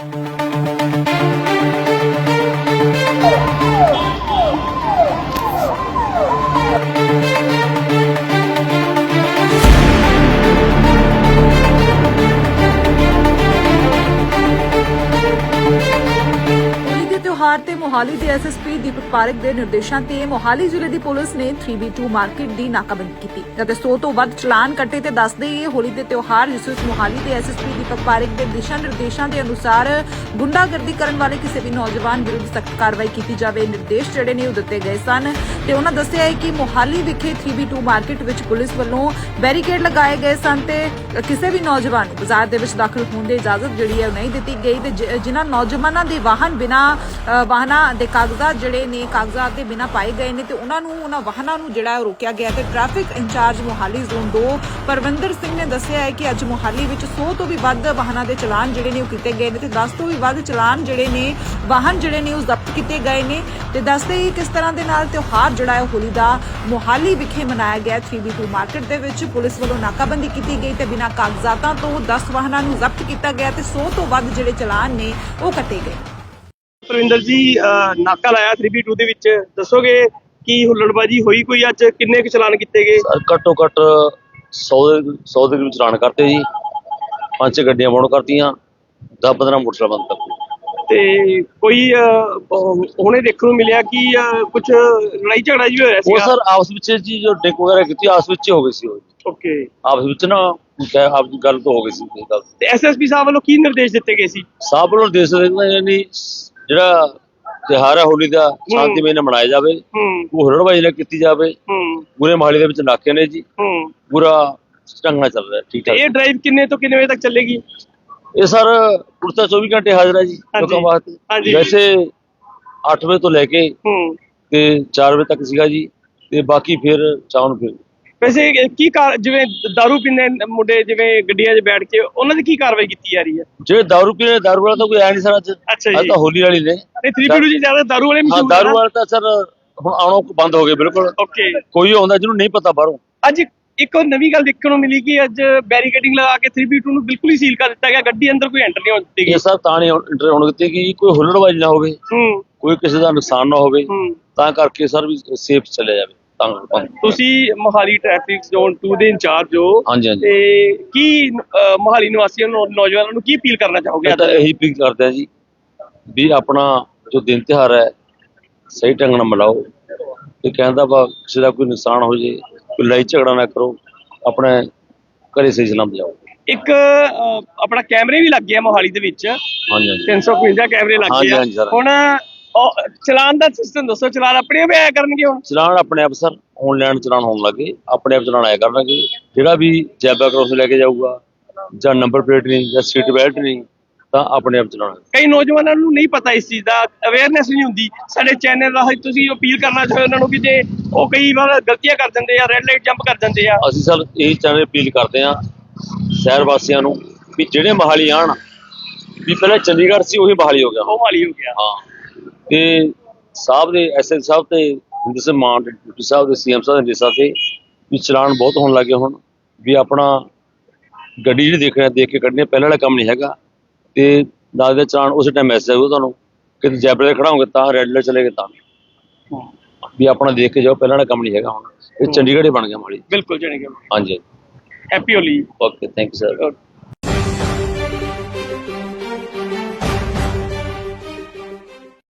ਹੋਲੀ ਦੇ ਤਿਉਹਾਰ ਤੇ ਮੋਹਾਲੀ ਦੇ ਐਸਐਸਪੀ ਦੀਪਕ ਪਾਰਕ ਦੇ ਨਿਰਦੇਸ਼ਾਂ ਤੇ ਮੋਹਾਲੀ ਜ਼ਿਲ੍ਹੇ ਦੀ ਪੁਲਿਸ ਨੇ 3B2 ਮਾਰਕੀਟ ਦੀ ਨਾਕਾਬੰਦੀ ਕੀਤੀ। ਅਤੇ 100 ਤੋਂ ਵੱਧ ਚਲਾਨ ਕੱਟੇ ਤੇ ਦੱਸਦੇ ਇਹ ਹੋਲੀ ਦੇ ਤਿਉਹਾਰ ਜਿਸ ਵਿੱਚ ਮੋਹਾਲੀ ਦੇ ਐਸਐਸਪੀ ਦੀਪਕ ਪਾਰਕ ਦੇ ਦਿਸ਼ਾ ਨਿਰਦੇਸ਼ਾਂ ਦੇ ਅਨੁਸਾਰ ਗੁੰਡਾਗਰਦੀ ਕਰਨ ਵਾਲੇ ਕਿਸੇ ਵੀ ਨੌਜਵਾਨ ਵਿਰੁੱਧ ਸਖਤ ਕਾਰਵਾਈ ਕੀਤੀ ਜਾਵੇ, ਨਿਰਦੇਸ਼ ਜਿਹੜੇ ਨੇ ਉਹ ਦਿੱਤੇ ਗਏ ਸਨ। ਤੇ ਉਹਨਾਂ ਦੱਸਿਆ ਹੈ ਕਿ ਮੋਹਾਲੀ ਵਿਖੇ 3B2 ਮਾਰਕੀਟ ਵਿੱਚ ਪੁਲਿਸ ਵੱਲੋਂ ਬੈਰੀਕੇਡ ਲਗਾਏ ਗਏ ਸਨ ਤੇ ਕਿਸੇ ਵੀ ਨੌਜਵਾਨ ਨੂੰ ਬਾਜ਼ਾਰ ਦੇ ਵਿੱਚ ਦਾਖਲ ਹੋਣ ਦੀ ਇਜਾਜ਼ਤ ਜਿਹੜੀ ਹੈ ਨਹੀਂ ਦਿੱਤੀ ਗਈ। ਤੇ ਜ- ਜਿਨ੍ਹਾਂ ਨੌਜਵਾਨਾਂ ਦੇ ਵਾਹਨ ਬਿਨਾ ਵਾਹਨਾਂ ਦੇ ਕਾਗਜ਼ਾਤ ਜਿਹੜੇ ਨੇ ਕਾਗਜ਼ਾਤ ਦੇ ਬਿਨਾ ਪਾਏ ਗਏ ਨੇ ਤੇ ਉਹਨਾਂ ਨੂੰ, ਉਹਨਾਂ ਵਾਹਨਾਂ ਨੂੰ ਜਿਹੜਾ ਉਹ ਰੋਕਿਆ ਗਿਆ ਤੇ traffic incharge Mohali zone 2 Parvinder Singh ਨੇ ਦੱਸਿਆ ਹੈ ਕਿ ਅੱਜ ਮੋਹਾਲੀ ਵਿੱਚ 100 ਤੋਂ ਵੀ ਵੱਧ ਵਾਹਨਾਂ ਦੇ ਚਲਾਨ ਜਿਹੜੇ ਨੇ ਉਹ ਕੀਤੇ ਗਏ ਨੇ ਤੇ 10 ਤੋਂ ਵੀ ਵੱਧ ਚਲਾਨ ਜਿਹੜੇ ਨੇ, ਵਾਹਨ ਜਿਹੜੇ ਨੇ ਉਹ ਜ਼ਬਤ ਕੀਤੇ ਗਏ ਨੇ ਤੇ ਦੱਸਦੇ ਹੀ ਕਿਸ ਤਰ੍ਹਾਂ ਦੇ ਨਾਲ ਤਿਉਹਾਰ ਜਿਹੜਾ ਹੈ ਹੋਲੀ ਦਾ ਮੋਹਾਲੀ ਵਿਖੇ ਮਨਾਇਆ ਗਿਆ 3B2 ਮਾਰਕੀਟ ਦੇ ਵਿੱਚ ਪੁਲਿਸ ਵੱਲੋਂ ਨਾਕਾਬੰਦੀ ਕੀਤੀ ਗਈ ਤੇ ਬਿਨਾਂ ਕਾਗਜ਼ਾਤਾਂ ਤੋਂ 10 ਵਾਹਨਾਂ ਨੂੰ ਜ਼ਬਤ ਕੀਤਾ ਗਿਆ ਤੇ 100 ਤੋਂ ਵੱਧ ਜਿਹੜੇ ਚਲਾਨ ਨੇ ਉਹ ਕੱਟੇ ਗਏ। ਪ੍ਰਵਿੰਦਰ ਜੀ ਨਾਕਾ ਲਾਇਆ 3B2 ਦੇ ਵਿੱਚ। ਦੱਸੋਗੇ ਕੀ ਹੁੱਲੜਬਾਜੀ ਹੋਈ ਕੋਈ ਅੱਜ? ਕਿੰਨੇ ਕੁ ਚਲਾਨ ਕੀਤੇ ਗਏ? ਸਰ ਘੱਟੋ ਘੱਟ 100 ਦੇ 100 ਦੇ ਕਰੀਬ ਚਲਾਨ ਕਰਤੇ ਜੀ। ਪੰਜ ਛੇ ਗੱਡੀਆਂ ਬੌਂਡ ਕਰਤੀਆਂ 10 15 ਮੋਟਰਸਾਈਕਲ ਬੰਦ ਕਰਤੇ ਤੇ ਕੋਈ ਹੁਣੇ ਦੇਖਣ ਨੂੰ ਮਿਲਿਆ ਕਿ ਕੁਝ ਲੜਾਈ ਝਗੜਾ ਜੀ ਹੋਇਆ ਉਹ ਸੀਗਾ? ਸਰ ਆਪਸ ਵਿੱਚ ਜੀ ਜੋ ਡਿਕ ਵਗੈਰਾ ਕੀਤੀ ਆਪਸ ਵਿੱਚ ਹੀ ਗਈ ਸੀ ਉਹ। ਓਕੇ। ਆਪਸ ਵਿੱਚ ਨਾ ਆਪ ਦੀ ਗੱਲ ਤੋਂ ਹੋ ਗਈ ਸੀ ਤੇ ਐਸਐਸਪੀ ਸਾਹਿਬ ਵੱਲੋਂ ਕੀ ਨਿਰਦੇਸ਼ ਦਿੱਤੇ ਗਏ ਸੀ? ਸਾਹਿਬ ਵੱਲੋਂ ਦੇਸ਼ ਦੇ ਯਾਨੀ ਜਿਹੜਾ ਤਿਉਹਾਰ ਹੈ ਹੋਲੀ ਦਾ ਸ਼ਾਂਤੀਮਈ ਨਾਲ ਮਨਾਇਆ ਜਾਵੇ ਹੂੰ। ਉਹ ਹੁਲੜਬਾਜ਼ੀ ਨਾਲ ਕੀਤੀ ਜਾਵੇ। ਹੂੰ। ਪੂਰੇ ਮਹਾਲੀ ਦੇ ਵਿੱਚ ਨਾਕੇ ਨੇ ਜੀ। ਹੂੰ। ਪੂਰਾ ਨਾਲ ਚੱਲ ਰਿਹਾ ਠੀਕ ਠਾਕ ਇਹ ਡਰਾਈਵ ਕਿੰਨੇ ਤੋਂ ਕਿੰਨੇ ਵਜੇ ਤੱਕ ਚੱਲੇਗੀ? ਇਹ ਸਰ ਪੁਰਤਾ 24 ਘੰਟੇ ਹਾਜ਼ਰ ਹੈ ਜੀ। ਲੋਕਾਂ ਵਾਸਤੇ। ਵੈਸੇ 8 ਵਜੇ ਤੋਂ ਲੈ ਕੇ ਹੂੰ। ਤੇ 4 ਵਜੇ ਤੱਕ ਸੀਗਾ ਜੀ ਤੇ ਬਾਕੀ ਫਿਰ ਸ਼ਾਮ ਨੂੰ ਫਿਰ। ਵੈਸੇ ਇਹ ਕੀ ਕਾਰ ਜਿਵੇਂ दारू ਪੀਂਦੇ ਮੁੰਡੇ ਜਿਵੇਂ ਗੱਡੀਆਂ 'ਚ ਬੈਠ ਕੇ ਉਹਨਾਂ ਦੀ ਕੀ ਕਾਰਵਾਈ ਕੀਤੀ ਜਾ ਰਹੀ ਹੈ ਜਿਹੜੇ ਦਾਰੂ ਪੀਣੇ ਦਾਰੂ ਵਾਲਾ ਤਾਂ ਕੋਈ ਆਇਆ ਨਹੀਂ ਸਰ ਅੱਜ ਅੱਛਾ ਅੱਜ ਜੀ ਤਾਂ ਹੋਲੀ ਵਾਲੀ ਨੇ ਤੇ 3B2 ਜੀ ਜ਼ਿਆਦਾ दारू ਵਾਲੇ ਹਾਂ ਮਸ਼ਹੂਰ ਦਾਰੂ ਵਾਲਾ ਤਾਂ ਸਰ ਹੁਣ ਆਉਣੋਂ ਬੰਦ ਹੋ ਗਏ ਬਿਲਕੁਲ ਓਕੇ ਕੋਈ ਆਉਂਦਾ ਜਿਹਨੂੰ ਨਹੀਂ ਪਤਾ ਬਾਹਰੋਂ ਅੱਜ ਇੱਕ ਹੋਰ ਨਵੀਂ ਗੱਲ ਦੇਖਣ ਨੂੰ ਮਿਲੀ ਕਿ ਅੱਜ ਬੈਰੀਕੇਡਿੰਗ ਲਗਾ ਕੇ 3B2 ਨੂੰ ਬਿਲਕੁਲ ਹੀ ਸੀਲ ਕਰ ਦਿੱਤਾ ਗਿਆ ਗੱਡੀ ਅੰਦਰ ਕੋਈ ਐਂਟਰ ਨਹੀਂ ਹੋਣ ਦਿੱਤੀ ਗਈ ਇਹ ਸਰ ਤਾਂ ਨਹੀਂ ਇੰਟਰ ਹੋਣ ਦਿੱਤੀ ਕਿ ਕੋਈ ਹੁੱਲੜਬਾਜ਼ੀ ਨਾ ਹੋਵੇ ਹੂੰ ਕੋਈ ਕਿਸੇ ਦਾ ਨੁਕਸਾਨ ਨਾ ਹੋਵੇ ਹੂੰ ਤਾਂ ਕਰਕੇ ਸਰ ਵੀ ਸੇਫ ਚੱਲਿਆ ਜਾਵੇ ਤਾਂ ਬੰਦ ਤੁਸੀਂ ਮੋਹਾਲੀ ਟ੍ਰੈਫਿਕ ਜ਼ੋਨ 2 ਦੇ ਇੰਚਾਰਜ ਹੋ ਹਾਂਜੀ ਹਾਂਜੀ। ਤੇ ਕੀ ਅਹ, ਮੋਹਾਲੀ ਨਿਵਾਸੀਆਂ ਨੂੰ ਨੌਜਵਾਨਾਂ ਨੂੰ ਕੀ ਅਪੀਲ ਕਰਨਾ ਚਾਹੋਗੇ ਮੈਂ ਤਾਂ ਇਹੀ ਅਪੀਲ ਕਰਦੇ ਆ ਜੀ ਵੀ ਆਪਣਾ ਜੋ ਦਿਨ ਤਿਉਹਾਰ ਹੈ ਸਹੀ ਢੰਗ ਨਾਲ ਮਨਾਓ ਤੇ ਕਹਿੰਦਾ ਵਾ ਕਿਸੇ ਦਾ ਕੋਈ ਨੁਕਸਾਨ ਹੋ ਜੇ ਕੋਈ ਲੜਾਈ ਝਗੜਾ ਨਾ ਕਰੋ ਆਪਣੇ ਘਰੇ ਸਹੀ ਸਲਾਮ ਜਾਓ। ਇੱਕ ਅਹ, ਆਪਣਾ ਕੈਮਰੇ ਵੀ ਲੱਗੇ ਆ ਮੋਹਾਲੀ ਦੇ ਵਿੱਚ। ਹਾਂਜੀ ਹਾਂਜੀ। 355 ਕੈਮਰੇ ਲੱਗੇ ਹਾਂਜੀ, ਆ। ਹਾਂਜੀ ਸਰ। ਹੁਣ ਉਹ ਚਲਾਨ ਦਾ ਸਿਸਟਮ ਦੱਸੋ ਚਲਾਨ ਆਪਣੇ ਆਪ ਆਇਆ ਕਰਨਗੇ ਹੁਣ? ਚਲਾਨ ਆਪਣੇ ਆਪ ਸਰ ਆਨਲਾਈਨ ਚਲਾਨ ਹੋਣ ਲੱਗੇ ਆਪਣੇ ਆਪ ਚਲਾਨ ਆਇਆ ਕਰਨਗੇ। ਜਿਹੜਾ ਵੀ ਜੈਬਾ ਕ੍ਰੋਸ ਲੈ ਕੇ ਜਾਊਗਾ ਜਾਂ ਨੰਬਰ ਪਲੇਟ ਨਹੀਂ ਜਾਂ ਸੀਟ ਬੈਲਟ ਨਹੀਂ ਤਾਂ ਆਪਣੇ ਆਪ ਚਲਾਉਣਾ। ਕਈ ਨੌਜਵਾਨਾਂ ਨੂੰ ਨਹੀਂ ਪਤਾ ਇਸ ਚੀਜ਼ ਦਾ ਅਵੇਅਰਨੈਸ ਨਹੀਂ ਹੁੰਦੀ। ਸਾਡੇ ਚੈਨਲ ਰਾਹੀਂ ਤੁਸੀਂ ਅਪੀਲ ਕਰਨਾ ਚਾਹੋ ਉਹਨਾਂ ਨੂੰ ਕਿ ਜੇ ਉਹ ਕਈ ਵਾਰ ਗਲਤੀਆਂ ਕਰ ਜਾਂਦੇ ਆ ਰੈੱਡ ਲਾਈਟ ਜੰਪ ਕਰ ਜਾਂਦੇ ਆ। ਅਸੀਂ ਸਰ ਇਹ ਚੈਨਲ ਅਪੀਲ ਕਰਦੇ ਹਾਂ ਸ਼ਹਿਰ ਵਾਸੀਆਂ ਨੂੰ ਵੀ ਜਿਹੜੇ ਮਹਾਲੀ ਆਣ ਵੀ ਪਹਿਲਾਂ ਚੰਡੀਗੜ੍ਹ ਸੀ ਉਹੀ ਮਹਾਲੀ ਹੋ ਗਿਆ। ਉਹ ਵਾਲੀ ਹੋ ਗਿਆ। ਹਾਂ। ਤੇ ਸਾਹਿਬ ਦੇ ਐਸਐਸ ਸਾਹਿਬ ਤੇ ਸਿੰਘ ਮਾਨ ਡਿਪਟੀ ਸਾਹਿਬ ਦੇ ਸੀਐਮ ਸਾਹਿਬ ਦੇ ਨਿਸਾ ਤੇ ਵੀ ਚਲਾਨ ਬਹੁਤ ਹੋਣ ਲੱਗੇ ਹੁਣ ਵੀ ਆਪਣਾ ਗੱਡੀ ਜਿਹੜੀ ਦੇਖ ਰਿਹਾ ਦੇਖ ਕੇ ਕੱਢਣੀ ਪਹਿਲਾਂ ਵਾਲਾ ਕੰਮ ਨਹੀਂ ਹੈਗਾ। ਤੇ ਨਾਲ ਦੇ ਚਲਾਨ ਉਸੇ ਟਾਈਮ ਮੈਸੇਜ ਆਊਗਾ ਤੁਹਾਨੂੰ ਕਿ ਜੈਬਰੇ ਖੜਾ ਹੋਗੇ ਤਾਂ ਰੈੱਡ ਲਾਈਟ ਚਲੇਗੇ ਤਾਂ। ਵੀ ਆਪਣਾ ਦੇਖ ਕੇ ਜਾਓ ਪਹਿਲਾਂ ਵਾਲਾ ਕੰਮ ਨਹੀਂ ਹੈਗਾ ਹੁਣ। ਇਹ ਚੰਡੀਗੜ੍ਹ ਹੀ ਬਣ ਗਿਆ ਮਾਲੀ ਬਿਲਕੁਲ ਜਾਣੀ ਕਿ ਹਾਂਜੀ happy Holi okay thank you sir